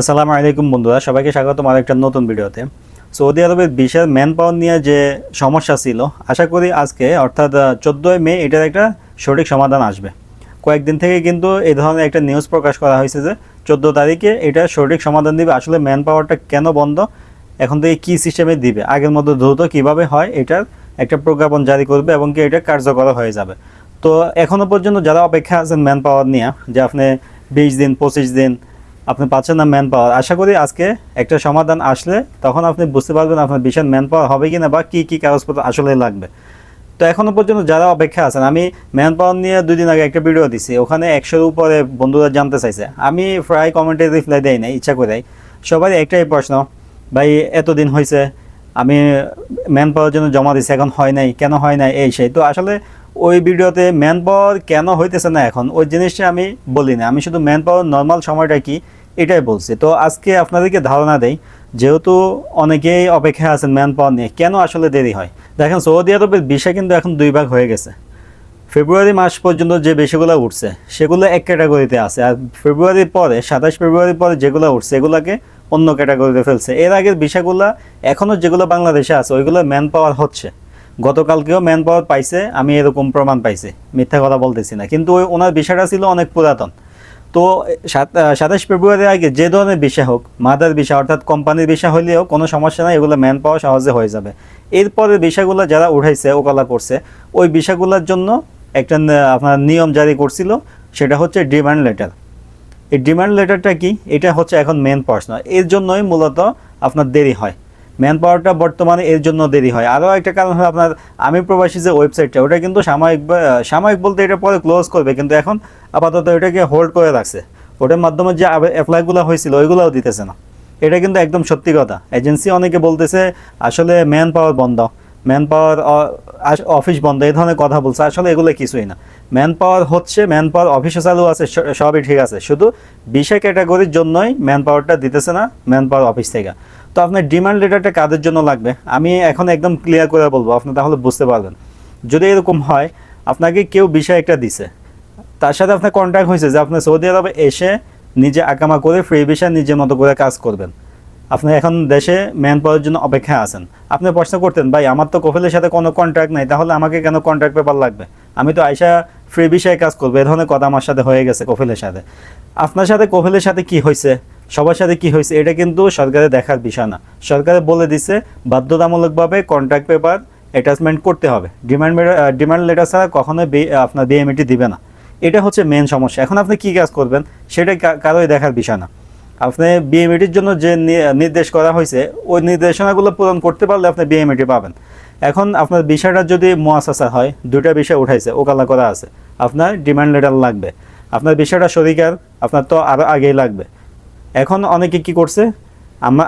আসসালামু আলাইকুম বন্ধুরা, সবাইকে স্বাগতম আমার একটা নতুন ভিডিওতে। সৌদি আরবের বিশাল ম্যান পাওয়ার নিয়ে যে সমস্যা ছিল, আশা করি আজকে, অর্থাৎ চোদ্দোই মে, এটার একটা সঠিক সমাধান আসবে। কয়েকদিন থেকে কিন্তু এই ধরনের একটা নিউজ প্রকাশ করা হয়েছে যে, চোদ্দ তারিখে এটা সঠিক সমাধান দিবে। আসলে ম্যান পাওয়ারটা কেন বন্ধ? এখন থেকে কী সিস্টেমে দিবে? আগের মতো দ্রুত কীভাবে হয়? এটার একটা প্রজ্ঞাপন জারি করবে এবং কি এটা কার্যকর হয়ে যাবে। তো এখনও পর্যন্ত যারা অপেক্ষা আছেন ম্যান পাওয়ার নিয়ে, যে আপনি বিশ দিন, পঁচিশ দিন আপনি পাচ্ছেন না ম্যান পাওয়ার আশা করি আজকে একটা সমাধান আসলে তখন আপনি বুঝতে পারবেন আপনার বিশাল ম্যান পাওয়ার হবে কি না বা কী কী কাগজপত্র আসলে লাগবে। তো এখনও পর্যন্ত যারা অপেক্ষা আছেন, আমি ম্যান পাওয়ার নিয়ে দুই দিন আগে একটা ভিডিও দিছি, ওখানে একশোর উপরে বন্ধুরা জানতে চাইছে। আমি প্রায় কমেন্টে রিপ্লাই দেয় না ইচ্ছা করে সবাই একটাই প্রশ্ন, ভাই, এতদিন হয়েছে আমি ম্যান পাওয়ার জন্য জমা দিছি, এখন হয় নাই, কেন হয় নাই? এই সেই। তো আসলে ওই ভিডিওতে ম্যান পাওয়ার কেন হইতেছে না এখন, ওই জিনিসটা আমি বলি না আমি শুধু ম্যান পাওয়ার নর্মাল সময়টা কি এটাই বলছি। তো আজকে আপনাদেরকে ধারণা দেই, যেহেতু অনেকেই অপেক্ষায় আছেন ম্যান পাওয়ার নিয়ে, কেন আসলে দেরি হয়? দেখেন, সৌদি আরবের বিষয় কিন্তু এখন দুই ভাগ হয়ে গেছে। ফেব্রুয়ারি মাস পর্যন্ত যে বেশিগুলো উঠছে, সেগুলো এক ক্যাটাগরিতে আছে। আর ফেব্রুয়ারির পরে, সাতাশ ফেব্রুয়ারির পরে যেগুলো উঠছে, এগুলোকে অন্য ক্যাটাগরিতে ফেলছে। এর আগের বিষয়গুলো এখনও যেগুলো বাংলাদেশে আছে ওইগুলো ম্যান পাওয়ার হচ্ছে। গতকালকেও ম্যান পাওয়ার পাইছে, আমি এরকম প্রমাণ পাইছি। মিথ্যা কথা বলতেছি না। কিন্তু ওই, ওনার বিষয়টা ছিল অনেক পুরাতন। তো সাতাশ ফেব্রুয়ারির আগে যে ধরনের বিষয় হোক মাদার বিষয় অর্থাৎ কোম্পানির বিষয় হলেও কোনো সমস্যা নাই, এগুলো ম্যান পাওয়া সহজে হয়ে যাবে। এরপরে বিষয়গুলো যারা উঠাইছে, ওকালা করছে, ওই বিষয়গুলোর জন্য একটা আপনার নিয়ম জারি করছিল, সেটা হচ্ছে ডিমান্ড লেটার এই ডিমান্ড লেটারটা কি? এটা হচ্ছে এখন মেন প্রশ্ন। এর জন্যই মূলত আপনার দেরি হয়। ম্যান পাওয়ারটা বর্তমানে এর জন্য দেরি হয়। আরও একটা কারণ হলো আপনার, আমি প্রবাসী যে ওয়েবসাইটটা, ওটা কিন্তু সাময়িক সাময়িক বলতে এটা পরে ক্লোজ করবে, কিন্তু এখন আপাতত এটাকে হোল্ড করে রাখছে। ওটার মাধ্যমে যে অ্যাপ্লাইগুলো হয়েছিল, ওইগুলোও দিতেছে না। এটা কিন্তু একদম সত্যি কথা। এজেন্সি অনেকে বলতেছে, আসলে ম্যান পাওয়ার বন্ধ ম্যান পাওয়ার অফিস বন্ধ, এই ধরনের কথা বলছে। আসলে এগুলো কিছুই না। ম্যান পাওয়ার হচ্ছে ম্যান পাওয়ার অফিসে চালু আছে সবই ঠিক আছে। শুধু বিশে ক্যাটাগরির জন্যই ম্যান পাওয়ারটা দিতেছে না ম্যান পাওয়ার অফিস থেকে। তো আপনার ডিমান্ড লেটারটা কাদের জন্য লাগবে? আমি এখন একদম ক্লিয়ার করে বলব, আপনি তাহলে বুঝতে পারবেন। যদি এরকম হয়, আপনাকে কেউ বিষয় একটা দিছে। তার সাথে আপনার কন্ট্যাক্ট হয়েছে যে আপনি সৌদি আরবে এসে নিজে আকামা করে ফ্রি ভিসা নিজের মতো করে কাজ করবেন। আপনি এখন দেশে ম্যান পাওয়ার জন্য অপেক্ষায় আছেন। আপনি প্রশ্ন করতেন, ভাই, আমার তো কফিলের সাথে কোনো কন্ট্রাক্ট নাই, তাহলে আমাকে কেন কন্ট্রাক্ট পেপার লাগবে? আমি তো আইসা ফ্রি বিষয়ে কাজ করব, এ ধরনের কথা আমার সাথে হয়ে গেছে কফিলের সাথে। আপনার সাথে কফিলের সাথে কি হয়েছে? সবার সাথে কি হয়েছে, এটা কিন্তু সরকারের দেখার বিষয় না। সরকারে বলে দিছে, বাধ্যতামূলকভাবে কন্ট্রাক্ট পেপার অ্যাটাচমেন্ট করতে হবে। ডিমান্ড ডিমান্ড লেটার ছাড়া কখনোই আপনার বিএমইটি দিবে না। এটা হচ্ছে মেন সমস্যা। এখন আপনি কি কাজ করবেন, সেটা কারোই দেখার বিষয় না। আপনি বিএমইটির জন্য যে নির্দেশ করা হয়েছে, ওই নির্দেশনাগুলো পূরণ করতে পারলে আপনি বিএমইটি পাবেন। এখন আপনার বিষয়টা যদি মোয়াসাসা হয় দুটা বিষয় উঠাইছে ওকালা করা আছে। আপনার ডিমান্ড লেটার লাগবে। আপনার বিষয়টা শরিকার আপনার তো আরও আগেই লাগবে। এখন অনেকে কি করছে?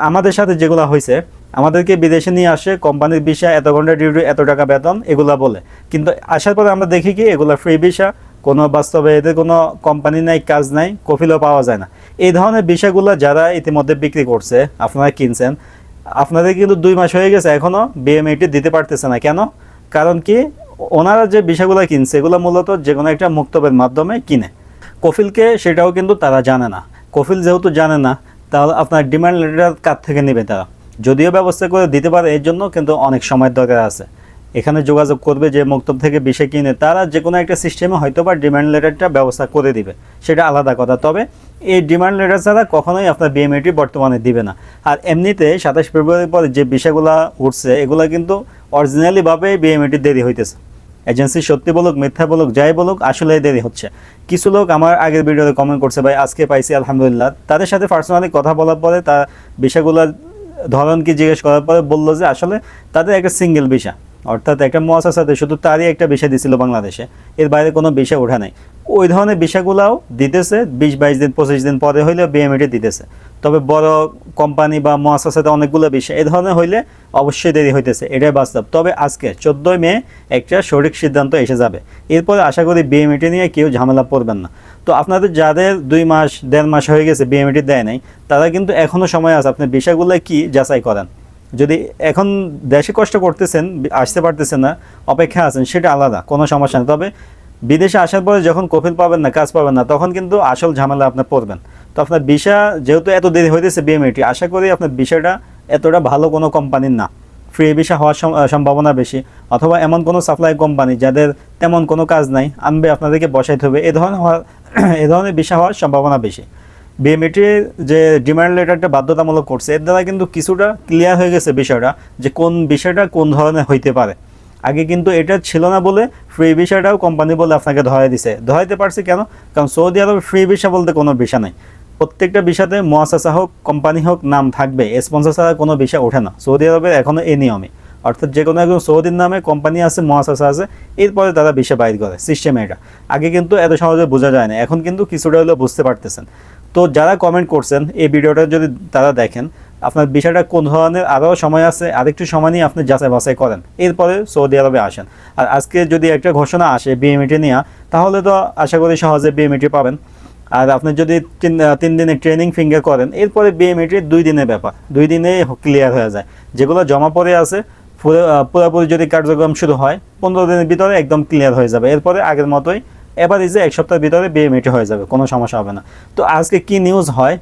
আমাদের সাথে যেগুলো হয়েছে আমাদেরকে বিদেশে নিয়ে আসে, কোম্পানির ভিসা, এত ঘণ্টা ডিউটি, এত টাকা বেতন, এগুলা বলে। কিন্তু আসার পরে আমরা দেখি কি, এগুলো ফ্রি ভিসা কোনো বাস্তবে এদের কোনো কোম্পানি নাই, কাজ নাই, কফিলও পাওয়া যায় না। এই ধরনের বিষয়গুলো যারা ইতিমধ্যে বিক্রি করছে, আপনারা কিনছেন, আপনাদের কিন্তু দুই মাস হয়ে গেছে এখনও বিএমএটি দিতে পারতেছে না। কেন? কারণ কি, ওনারা যে বিষয়গুলো কিনছে, এগুলো মূলত যে কোনো একটা মুক্তবের মাধ্যমে কিনে। কফিলকে সেটাও কিন্তু তারা জানে না। কফিল যেহেতু জানে না, তাহলে আপনার ডিমান্ড লেটার কার থেকে নেবে তারা? যদিও ব্যবস্থা করে দিতে পারে এর জন্য, কিন্তু অনেক সময় দরকার আছে। এখানে যোগাযোগ করবে যে মক্তব থেকে বিষয় কিনে তারা যে কোনো একটা সিস্টেমে হয়তো বা ডিমান্ড লেটারটা ব্যবস্থা করে দিবে। সেটা আলাদা কথা। তবে এই ডিমান্ড লেটার ছাড়া কখনোই আপনার বিএমএটি বর্তমানে দিবে না। আর এমনিতে সাতাশ ফেব্রুয়ারির পরে যে বিষয়গুলো উঠছে, এগুলো কিন্তু অরিজিনালিভাবে বিএমএটি দেরি হইতেছে। এজেন্সি সত্যি বলুক, মিথ্যা বলুক, যাই বলুক আসলে দেরি হচ্ছে। কিছু লোক আমার আগের ভিডিওতে কমেন্ট করছে, ভাই, আজকে পাইছি, আলহামদুলিল্লাহ। তাদের সাথে পার্সোনালি কথা বলার পরে তার বিষয়গুলোর ধরন কি জিজ্ঞেস করার পরে বলল যে, আসলে তাদের একটা সিঙ্গেল ভিসা অর্থাৎ একটা মহাসাসাতে শুধু তারই একটা বিষয় দিছিল বাংলাদেশে। এর বাইরে কোনো বিষয় ওঠা নাই। ওই ধরনের বিষয়গুলাও দিতেছে, বিশ, বাইশ দিন, পঁচিশ দিন পরে হইলেও বিএমএটি দিতেছে। তবে বড় কোম্পানি বা মহাসাসাতে অনেকগুলো বিষয়, এ ধরনের হইলে অবশ্যই দেরি হইতেছে, এটাই বাস্তব। তবে আজকে চোদ্দোই মে একটা সঠিক সিদ্ধান্ত এসে যাবে। এরপরে আশা করি বিএমএটি নিয়ে কেউ ঝামেলা পড়বেন না। তো আপনাদের যাদের দুই মাস, দেড় মাস হয়ে গেছে বিএমএটি দেয় নাই, তারা কিন্তু এখনও সময় আছে আপনি বিষয়গুলো কি যাচাই করেন। যদি এখন দেশে কষ্ট করতেছেন, আসতে পারতেছেন না অপেক্ষা আছেন, সেটা আলাদা, কোনো সমস্যা নেই। তবে বিদেশে আসার পরে যখন কফিল পাবেন না, কাজ পাবেন না, তখন কিন্তু আসল ঝামেলা আপনি পড়বেন। তো আপনার ভিসা যেহেতু এত দেরি হইতেছে বিএমএটি আশা করি আপনার ভিসাটা এতটা ভালো কোনো কোম্পানির না। ফ্রি ভিসা হওয়ার সম্ভাবনা বেশি, অথবা এমন কোনো সাপ্লাই কোম্পানি যাদের তেমন কোনো কাজ নাই, আনবে আপনাদেরকে বসাইতে হবে। এ ধরনের হওয়ার এ ধরনের ভিসা হওয়ার সম্ভাবনা বেশি। বিএমএটির যে ডিমান্ড লেটারটা বাধ্যতামূলক করছে, এর দ্বারা কিন্তু কিছুটা ক্লিয়ার হয়ে গেছে বিষয়টা যে কোন বিষয়টা কোন ধরনের হইতে পারে। আগে কিন্তু এটা ছিল না বলে ফ্রি ভিসাটাও কোম্পানি বলে আপনাকে ধরাই দিছে। ধরাইতে পারছে কেন? কারণ সৌদি আরবে ফ্রি ভিসা বলতে কোনো ভিসা নাই। প্রত্যেকটা বিষাতে মোয়াসাসা হোক কোম্পানি হোক, নাম থাকবে। স্পন্সর ছাড়া কোনো ভিসা ওঠে না। সৌদি আরবের এখনও এই নিয়মে। অর্থাৎ যে কোনো একজন সৌদির নামে কোম্পানি আছে মোয়াসাসা আছে, এরপরে তারা ভিসা বাইর করে। সিস্টেম এটা। আগে কিন্তু এত সহজে বোঝা যায় না। এখন কিন্তু কিছুটা হলেও বুঝতে পারতেছেন। তো যারা কমেন্ট করছেন, এই ভিডিওটা যদি তারা দেখেন, আপনার বিষয়টা কোন ধরনের, আরও সময় আছে, আরেকটু সময় নিয়ে আপনি যাচাই বাছাই করেন। এরপরে সৌদি আরবে আসেন। আর আজকে যদি একটা ঘোষণা আসে বিএমইটি নিয়ে, তাহলে তো আশা করি সহজে বিএমইটি পাবেন। আর আপনি যদি তিন তিন দিনের ট্রেনিং ফিঙ্গার করেন, এরপরে বিএমইটির দুই দিনের ব্যাপার। দুই দিনে ক্লিয়ার হয়ে যায়। যেগুলো জমা পড়ে আছে, পুরো পুরোপুরি যদি কার্যক্রম শুরু হয়, পনেরো দিনের ভিতরে একদম ক্লিয়ার হয়ে যাবে। এরপরে আগের মতোই এবার এই যে এক সপ্তাহের ভিতরে বিএমইটি হয়ে যাবে, কোনো সমস্যা হবে না। তো আজকে কি নিউজ হয়?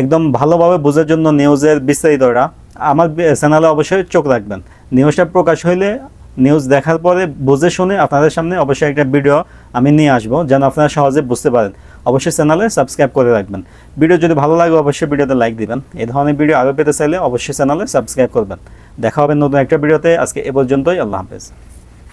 একদম ভালোভাবে বোঝার জন্য নিউজের বিস্তারিতটা আমার চ্যানেলে অবশ্যই চোখ রাখবেন। নিউজটা প্রকাশ হইলে নিউজ দেখার পরে বুঝে শুনে আপনাদের সামনে অবশ্যই একটা ভিডিও আমি নিয়ে আসব, যেন আপনারা সহজে বুঝতে পারেন। অবশ্যই চ্যানেলে সাবস্ক্রাইব করে রাখবেন। ভিডিও যদি ভালো লাগে, অবশ্যই ভিডিওতে লাইক দিবেন। এই ধরনের ভিডিও আরও পেতে চাইলে অবশ্যই চ্যানেলে সাবস্ক্রাইব করবেন। দেখা হবে নতুন একটা ভিডিওতে আজকে এ পর্যন্তই, আল্লাহ হাফেজ।